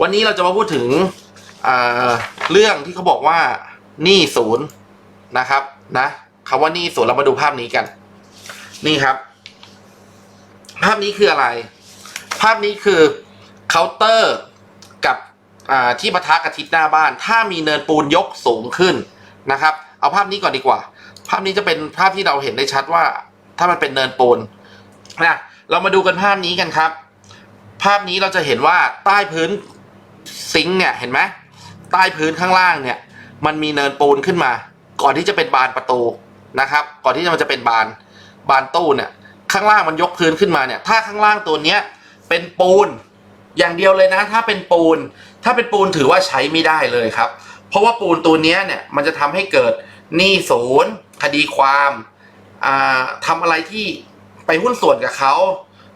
วันนี้เราจะมาพูดถึงเรื่องที่เขาบอกว่าหนี้ศูนย์นะครับนะคำว่าหนี้ศูนย์เรามาดูภาพนี้กัน นี่ครับ ภาพนี้คืออะไร ภาพนี้คือเคาน์เตอร์กับที่ปะทะกับทิศหน้าบ้าน ถ้ามีเนินปูนยกสูงขึ้นนะครับ เอาภาพนี้ก่อนดีกว่า ภาพนี้จะเป็นภาพที่เราเห็นได้ชัดว่า ถ้ามันเป็นเนินปูนนะเรามาดูกันภาพนี้กันครับภาพนี้เราจะเห็นว่าใต้พื้น ซิงค์เนี่ยเห็นไหมใต้พื้นข้างล่างเนี่ย มันมีเนินปูนขึ้นมา ก่อนที่จะเป็นบานประตูนะครับ ก่อนที่มันจะเป็นบานบานตู้เนี่ย ข้างล่างมันยกพื้นขึ้นมาเนี่ย ถ้าข้างล่างตัวเนี้ยเป็นปูนอย่างเดียวเลยนะ ถ้าเป็นปูน ถ้าเป็นปูนถือว่าใช้ไม่ได้เลยครับ เพราะว่าปูนตัวเนี้ยเนี่ยมันจะทำให้เกิดหนี้ศูนย์คดีความอ่าทำอะไรที่ไปหุ้นส่วนกับเขา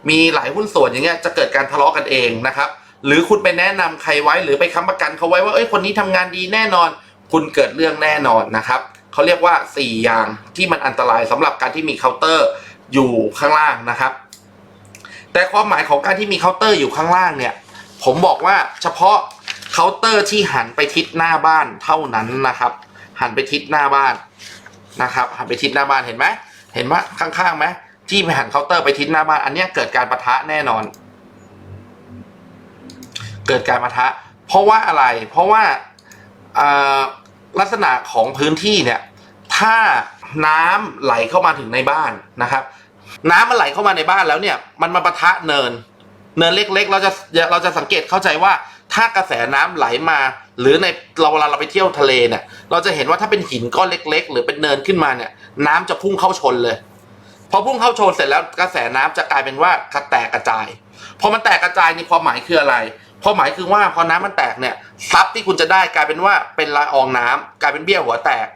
มีหลายหุ้นส่วนอย่างเงี้ยจะเกิดการทะเลาะกันเองนะครับ หรือคุณไปแนะนำใครไว้หรือไปค้ำประกันเขาไว้ว่าเอ้ยคนนี้ทำงานดีแน่นอน คุณเกิดเรื่องแน่นอนนะครับเขาเรียกว่า 4 อย่างที่มันอันตรายสำหรับการที่มีเคาน์เตอร์อยู่ข้างล่างนะครับ แต่ความหมายของการที่มีเคาน์เตอร์อยู่ข้างล่างเนี่ย ผมบอกว่าเฉพาะเคาน์เตอร์ที่หันไปทิศหน้าบ้านเท่านั้นนะครับ หันไปทิศหน้าบ้านนะครับหันไปทิศหน้าบ้านเห็นไหมเห็นว่าข้างๆไหมที่ไปหันเคาน์เตอร์ไปทิศหน้าบ้านอันเนี้ยเกิดการประทะแน่นอน เกิดการปะทะ เพราะว่าอะไร เพราะว่าลักษณะของพื้นที่เนี่ย ถ้าน้ำไหลเข้ามาถึงในบ้านนะครับ น้ำมันไหลเข้ามาในบ้านแล้วเนี่ย มันมาปะทะเนิน เนินเล็กๆ เราจะเราจะสังเกตเข้าใจว่าถ้ากระแสน้ำไหลมา หรือในเราเวลาเราไปเที่ยวทะเลเนี่ย เราจะเห็นว่าถ้าเป็นหินก้อนเล็ก ๆ หรือเป็นเนินขึ้นมาเนี่ย น้ำจะพุ่งเข้าชนเลยพอพุ่งเข้าชนเสร็จแล้วกระแสน้ำจะกลายเป็นว่ากระแตกกระจายพอมันแตกกระจายในความหมายคืออะไร ความหมายคือว่าพอน้ำมันแตกเนี่ยทรัพย์ที่คุณจะได้กลายเป็นว่าเป็นละอองน้ำกลายเป็นเบี้ยหัวแตก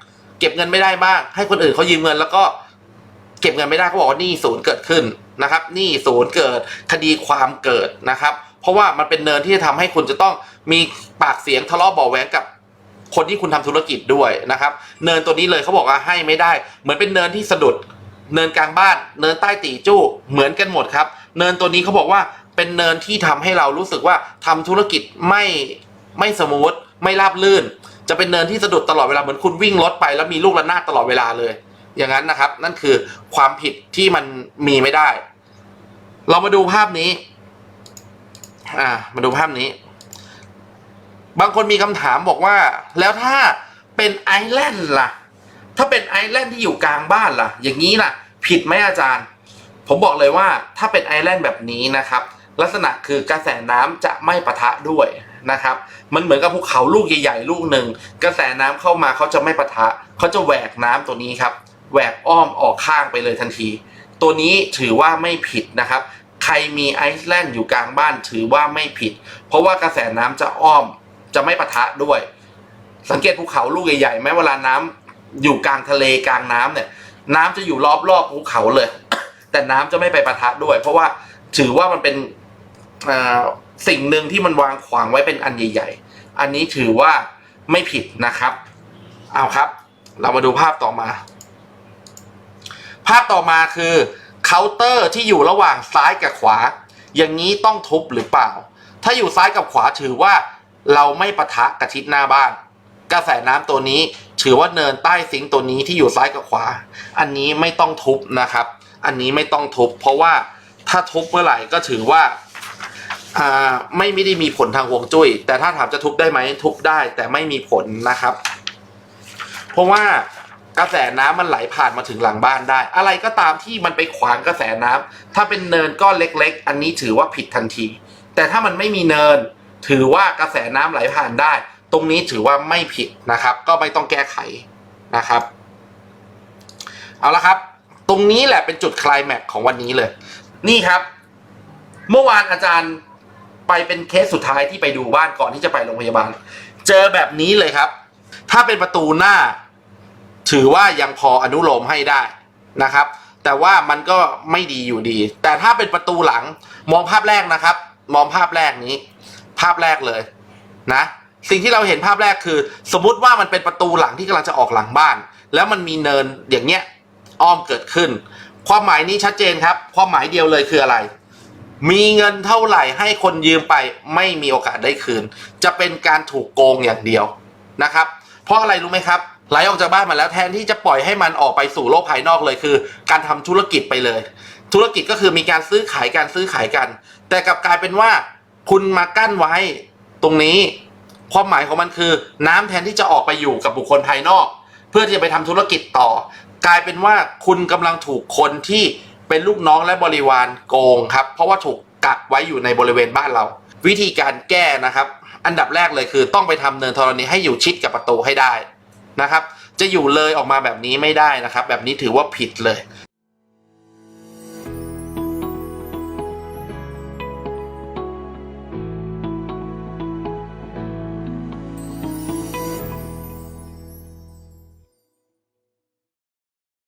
เก็บเงินไม่ได้บ้างให้คนอื่นเขายืมเงินแล้วก็เก็บเงินไม่ได้เขาบอกว่านี้ศูนย์เกิดขึ้นนะครับนี้ศูนย์เกิดคดีความเกิดนะครับ เพราะว่ามันเป็นเนินที่จะทำให้คุณจะต้องมีปากเสียงทะเลาะเบาะแหวงกับคนที่คุณทำธุรกิจด้วยนะครับ เนินตัวนี้เลยเขาบอกว่าให้ไม่ได้ เหมือนเป็นเนินที่สะดุด เนินกลางบ้าน เนินใต้ตีจู้เหมือนกันหมดครับ เนินตัวนี้เขาบอกว่า เป็นเนินที่ทำให้เรารู้สึกว่าทำธุรกิจไม่ไม่สมูทไม่ราบลื่น จะเป็นเนินที่สะดุดตลอดเวลาเหมือนคุณวิ่งรถไปแล้วมีลูกระนาดตลอดเวลาเลย อย่างนั้นนะครับ นั่นคือความผิดที่มันมีไม่ได้ เรามาดูภาพนี้ อ่า มาดูภาพนี้ บางคนมีคำถามบอกว่า แล้วถ้าเป็นไอแลนด์ล่ะ ถ้าเป็นไอแลนด์ที่อยู่กลางบ้านล่ะ อย่างนี้ล่ะ ผิดไหมอาจารย์ ผมบอกเลยว่าถ้าเป็นไอแลนด์แบบนี้นะครับ ลักษณะคือกระแสน้ำจะไม่ปะทะด้วยนะครับ มันเหมือนกับภูเขาลูกใหญ่ ๆ ลูกหนึ่งกระแสน้ำเข้ามาเขาจะไม่ปะทะเขาจะแหวกน้ำตัวนี้ครับแหวกอ้อมออกข้างไปเลยทันที ตัวนี้ถือว่าไม่ผิดนะครับ ใครมีไอซ์แลนด์อยู่กลางบ้านถือว่าไม่ผิด เพราะว่ากระแสน้ำจะอ้อมจะไม่ปะทะด้วย สังเกตภูเขาลูกใหญ่ๆแม้เวลาน้ำอยู่กลางทะเลกลางน้ำเนี่ย น้ำจะอยู่รอบๆภูเขาเลย แต่น้ำจะไม่ไปปะทะด้วย เพราะว่าถือว่ามันเป็น สิ่งหนึ่งที่มันวางขวางไว้เป็นอันใหญ่ ๆ อันนี้ถือว่าไม่ผิดนะครับ เอาครับ เรามาดูภาพต่อมา ภาพต่อมาคือเคาน์เตอร์ที่อยู่ระหว่างซ้ายกับขวา อย่างนี้ต้องทุบหรือเปล่า ถ้าอยู่ซ้ายกับขวาถือว่าเราไม่ปะทะกับทิศหน้าบ้าน กระแสน้ำตัวนี้ถือว่าเนินใต้ซิงตัวนี้ที่อยู่ซ้ายกับขวา อันนี้ไม่ต้องทุบนะครับ อันนี้ไม่ต้องทุบ เพราะว่าถ้าทุบเมื่อไหร่ก็ถือว่า อ่าไม่ไม่ได้มีผลทางฮวงจุ้ยแต่ถ้าถามจะทุบได้ไหมทุบได้แต่ไม่มีผลนะครับ เพราะว่ากระแสน้ำมันไหลผ่านมาถึงหลังบ้านได้ อะไรก็ตามที่มันไปขวางกระแสน้ำถ้าเป็นเนินก้อนเล็ก ๆ อันนี้ถือว่าผิดทันที แต่ถ้ามันไม่มีเนิน ถือว่ากระแสน้ำไหลผ่านได้ ตรงนี้ถือว่าไม่ผิดนะครับ ก็ไม่ต้องแก้ไขนะครับ เอาละครับ ตรงนี้แหละเป็นจุดคลายแม็กของวันนี้เลย นี่ครับ เมื่อวานอาจารย์ ไปเป็นเคสสุดท้ายที่ไปดูบ้านก่อนที่จะไปโรงพยาบาล เจอแบบนี้เลยครับ ถ้าเป็นประตูหน้า ถือว่ายังพออนุโลมให้ได้นะครับ แต่ว่ามันก็ไม่ดีอยู่ดี แต่ถ้าเป็นประตูหลังมองภาพแรกนะครับ มองภาพแรกนี้ ภาพแรกเลยนะ สิ่งที่เราเห็นภาพแรกคือ สมมุติว่ามันเป็นประตูหลังที่กำลังจะออกหลังบ้าน แล้วมันมีเนินอย่างเงี้ยอ้อมเกิดขึ้น ความหมายนี้ชัดเจนครับ ความหมายเดียวเลยคืออะไร มีเงินเท่าไหร่ให้คนยืมไปไม่มีโอกาสได้คืน จะเป็นการถูกโกงอย่างเดียวนะครับ เพราะอะไรรู้ไหมครับไหลออกจากบ้านมาแล้วแทนที่จะปล่อยให้มันออกไปสู่โลกภายนอกเลยคือ การทำธุรกิจไปเลย ธุรกิจก็คือมีการซื้อขายการซื้อขายกัน แต่กลับกลายเป็นว่า คุณมากั้นไว้ตรงนี้ ความหมายของมันคือ น้ำแทนที่จะออกไปอยู่กับบุคคลภายนอก เพื่อที่จะไปทำธุรกิจต่อ กลายเป็นว่าคุณกำลังถูกคนที่ เป็นลูกน้องและบริวารโกงครับ เพราะว่าถูกกักไว้อยู่ในบริเวณบ้านเรา วิธีการแก้นะครับ อันดับแรกเลยคือต้องไปทำเนินธรณีให้อยู่ชิดกับประตูให้ได้นะครับ จะอยู่เลยออกมาแบบนี้ไม่ได้นะครับ แบบนี้ถือว่าผิดเลย